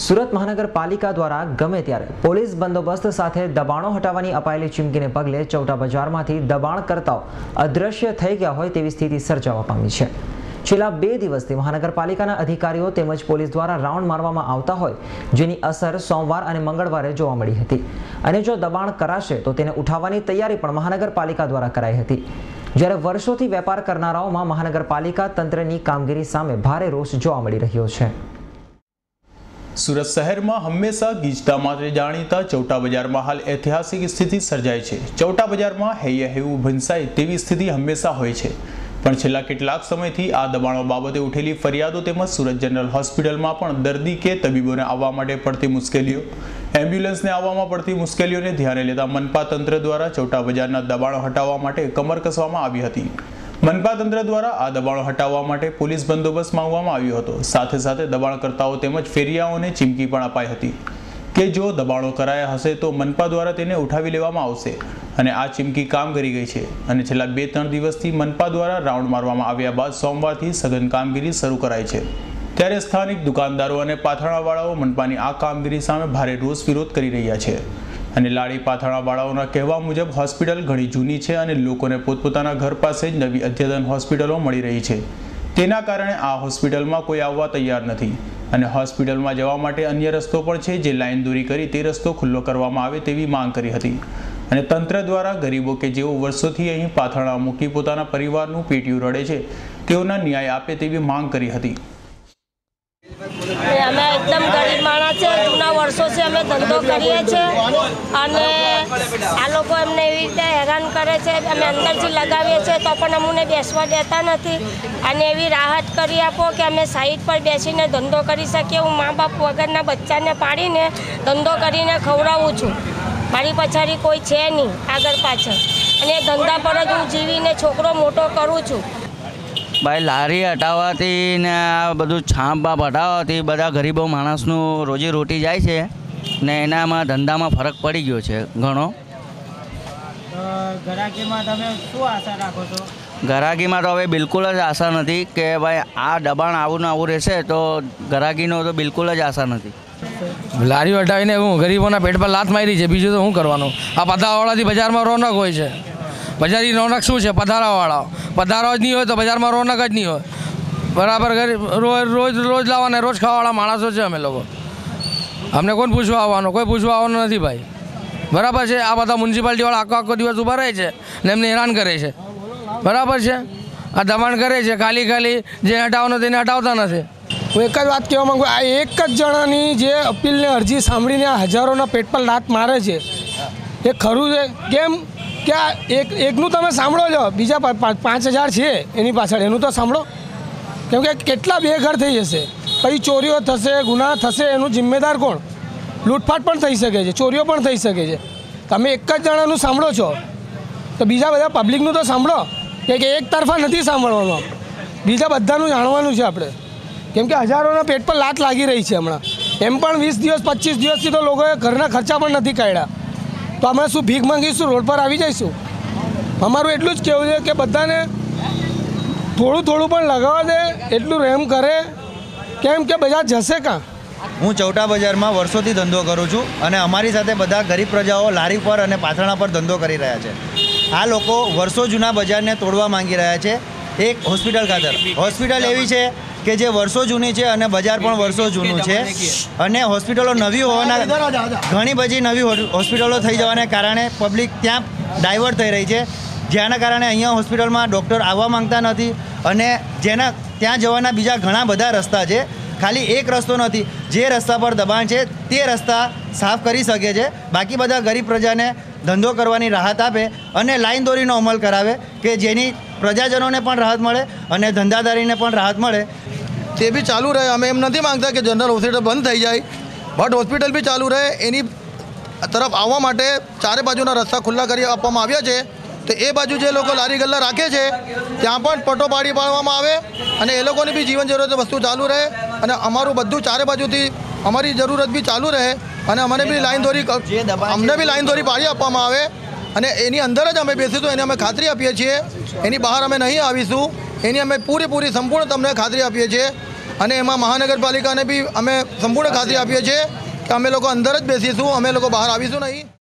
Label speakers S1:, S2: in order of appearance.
S1: સુરત મહાનગરપાલિકા દ્વારા ગમે ત્યારે પોલીસ બંદોબસ્ત સાથે દબાણો હટાવવાની અપાયેલી ચીમકીને પગલે ચૌટા બજારમાંથી દબાણકર્તાઓ અદ્રશ્ય થઈ ગયા હોય તેવી સ્થિતિ સર્જાવા પામી છે. છેલ્લા બે દિવસથી મહાનગરપાલિકાના અધિકારીઓ તેમજ પોલીસ દ્વારા રાઉન્ડ મારવામાં આવતા હોય, જેની અસર સોમવાર અને મંગળવારે જોવા મળી હતી. અને જો દબાણ કરાશે, તો તેને ઉઠાવવાની તૈયારી પણ મહાનગરપાલિકા દ્વારા કરાઈ હતી. જ્યારે વર્ષોથી વેપાર કરનારાઓમાં મહાનગરપાલિકા તંત્રની કામગીરી સામે ભારે રોષ જોવા મળી રહ્યો છે.
S2: સુરત શહેરમાં હંમેશા ગીજતા માટે જાણીતા ચૌટા બજારમાં હાલ ઐતિહાસિક સ્થિતિ સર્જાય છે. ચૌટા બજારમાં હૈયે હેવું ભંસાય તેવી સ્થિતિ હંમેશા હોય છે. પણ છેલ્લા કેટલાક સમયથી આ દબાણો બાબતે ઉઠેલી ફરિયાદો તેમજ સુરત જનરલ હોસ્પિટલમાં પણ દર્દી કે તબીબોને આવવા માટે પડતી મુશ્કેલીઓ, એમ્બ્યુલન્સને આવવામાં પડતી મુશ્કેલીઓને ધ્યાને લેતા મનપા તંત્ર દ્વારા ચૌટા બજારના દબાણો હટાવવા માટે કમર કસવામાં આવી હતી. મનપા તંત્ર દ્વારા આ દબાણો હટાવવા માટે પોલીસ બંદોબસ્ત માંગવામાં આવ્યો હતો. સાથે સાથે દબાણકર્તાઓ તેમજ ફેરિયાઓને ચીમકી પણ અપાઈ હતી કે જો દબાણો કરાયા હશે તો મનપા દ્વારા તેને ઉઠાવી લેવામાં આવશે અને આ ચીમકી કામ કરી ગઈ છે. અને છેલ્લા બે ત્રણ દિવસથી મનપા દ્વારા રાઉન્ડ મારવામાં આવ્યા બાદ સોમવારથી સઘન કામગીરી શરૂ કરાઈ છે. ત્યારે સ્થાનિક દુકાનદારો અને પાથરણાવાળાઓ મનપાની આ કામગીરી સામે ભારે રોષ વિરોધ કરી રહ્યા છે. અને લાડી પાથાણા વાળાઓના કહેવા મુજબ હોસ્પિટલ ઘણી જૂની છે અને લોકોને પોતપોતાના ઘર પાસે જ નવી અદ્યતન હોસ્પિટલો મળી રહી છે. તેના કારણે આ હોસ્પિટલમાં કોઈ આવવા તૈયાર નથી. અને હોસ્પિટલમાં જવા માટે અન્ય રસ્તો પણ છે જે લાઈન દૂરી કરી તે રસ્તો ખુલ્લો કરવામાં આવે તેવી માંગ કરી હતી. અને તંત્ર દ્વારા ગરીબો કે જેઓ વર્ષોથી અહીં પાથરણા મૂકી પોતાના પરિવારનું પેટીયું રડે છે, તેઓના ન્યાય આપે તેવી માંગ કરી હતી.
S3: અમે એકદમ ગરીબ માણસ છે, જૂના વર્ષોથી અમે ધંધો કરીએ છીએ. અને આ લોકો અમને એવી રીતે હેરાન કરે છે, અમે અંદરથી લગાવીએ છીએ, તો પણ અમને બેસવા દેતા નથી. અને એવી રાહત કરી આપો કે અમે સાઈડ પર બેસીને ધંધો કરી શકીએ. હું મા બાપ વગરના બચ્ચાને પાડીને ધંધો કરીને ખવડાવું છું. મારી પછાડી કોઈ છે નહીં આગળ પાછળ. અને ધંધા પર જ હું જીવીને છોકરો મોટો કરું છું.
S4: ભાઈ લારી હટાવવાથી ને આ બધું છાપ બાપ હટાવવાથી બધા ગરીબો માણસનું રોજી રોટી જાય છે ને એનામાં ધંધામાં ફરક પડી ગયો છે ઘણો.
S5: તો ગરાકીમાં તમે શું આશા રાખો છો?
S4: ગરાગીમાં તો હવે બિલકુલ જ આશા નથી કે ભાઈ આ દબાણ આવું ને આવું રહેશે તો ગરાગીનો તો બિલકુલ જ આશા નથી.
S6: લારીઓ હટાવીને હું ગરીબોના પેટ પર લાત મારી છે બીજું તો શું કરવાનું? આ પતાવાળાથી બજારમાં રોનક હોય છે. બજારની રોનક શું છે? પધારાવાળા પધારો જ નહીં હોય તો બજારમાં રોનક જ નહીં હોય. બરાબર રોજ રોજ રોજ લાવવાના, રોજ ખાવાવાળા માણસો છે અમે લોકો. અમને કોણ પૂછવા આવવાનું? કોઈ પૂછવા આવવાનું નથી ભાઈ. બરાબર છે? આ બધા મ્યુનિસિપાલિટીવાળા આખો આખો દિવસ ઊભા રહે છે ને એમને હેરાન કરે છે. બરાબર છે? આ દબાણ કરે છે. ખાલી ખાલી જે હટાવવાનું તેને હટાવતા નથી.
S7: હું એક જ વાત કહેવા માંગુ, આ એક જ જણાની જે અપીલને અરજી સાંભળીને હજારોના પેટ પર લાત મારે છે. એ ખરું છે? કેમ? કે આ એક, એકનું તમે સાંભળો છો. બીજા પાંચ હજાર છે એની પાછળ. એનું તો સાંભળો. કેમ કે કેટલા બેઘર થઈ જશે. પછી ચોરીઓ થશે, ગુના થશે, એનું જિમ્મેદાર કોણ? લૂંટફાટ પણ થઈ શકે છે, ચોરીઓ પણ થઈ શકે છે. તમે એક જ જણાનું સાંભળો છો. તો બીજા બધા પબ્લિકનું તો સાંભળો. કે એક તરફા નથી સાંભળવાનું બીજા બધાનું જાણવાનું છે આપણે. કેમ કે હજારોના પેટ પર લાત લાગી રહી છે હમણાં. એમ પણ વીસ દિવસ, પચીસ દિવસથી તો લોકોએ ઘરના ખર્ચા પણ નથી કાઢ્યા. તો અમે શું ભીખ માંગીશું? રોડ પર આવી જઈશું? અમારું એટલું જ કહેવું છે કે બધાને થોડું થોડું પણ લગાવવા દે, એટલું રેમ કરે. કેમ કે બધા જશે કાં
S8: હું ચૌટા બજારમાં વર્ષોથી ધંધો કરું છું અને અમારી સાથે બધા ગરીબ પ્રજાઓ લારી પર અને પાથરણા પર ધંધો કરી રહ્યા છે. આ લોકો વર્ષો જૂના બજારને તોડવા માંગી રહ્યા છે. એક હોસ્પિટલ ખાતર. હોસ્પિટલ એવી છે કે જે વર્ષો જૂની છે અને બજાર પણ વર્ષો જૂનું છે. અને હોસ્પિટલો નવી હોવાના ઘણી બધી નવી હોસ્પિટલો થઈ જવાને કારણે પબ્લિક ત્યાં ડાયવર્ટ થઈ રહી છે. જેના કારણે અહીંયા હોસ્પિટલમાં ડૉક્ટર આવવા માંગતા નથી અને જેના ત્યાં જવાના બીજા ઘણા બધા રસ્તા છે. ખાલી એક રસ્તો નથી જે રસ્તા પર દબાણ છે તે રસ્તા સાફ કરી શકે છે. બાકી બધા ગરીબ પ્રજાને ધંધો કરવાની રાહત આપે અને લાઈન દોરીનો અમલ કરાવે કે જેની પ્રજાજનોને પણ રાહત મળે અને ધંધાદારીને પણ રાહત મળે.
S9: તે બી ચાલુ રહે. અમે એમ નથી માંગતા કે જનરલ હોસ્પિટલ બંધ થઈ જાય. બટ હોસ્પિટલ બી ચાલુ રહે. એની તરફ આવવા માટે ચારે બાજુના રસ્તા ખુલ્લા કરી આપવામાં આવ્યા છે. તો એ બાજુ જે લોકો લારી ગલ્લા રાખે છે ત્યાં પણ પટો પાડી પાડવામાં આવે અને એ લોકોની બી જીવન જરૂરિયાત વસ્તુ ચાલુ રહે અને અમારું બધું ચારે બાજુથી અમારી જરૂરત બી ચાલુ રહે અને અમને બી લાઈન દોરી અમને બી લાઈન દોરી પાડી આપવામાં આવે અને એની અંદર જ અમે બેસીશું એની અમે ખાતરી આપીએ છીએ. એની બહાર અમે નહીં આવીશું. એની અમે પૂરેપૂરી સંપૂર્ણ તમને ખાતરી આપીએ છીએ. અને એમાં મહાનગરપાલિકાને બી અમે સંપૂર્ણ ખાતરી આપીએ છીએ કે અમે લોકો અંદર જ બેસીશું, અમે લોકો બહાર આવીશું નહીં.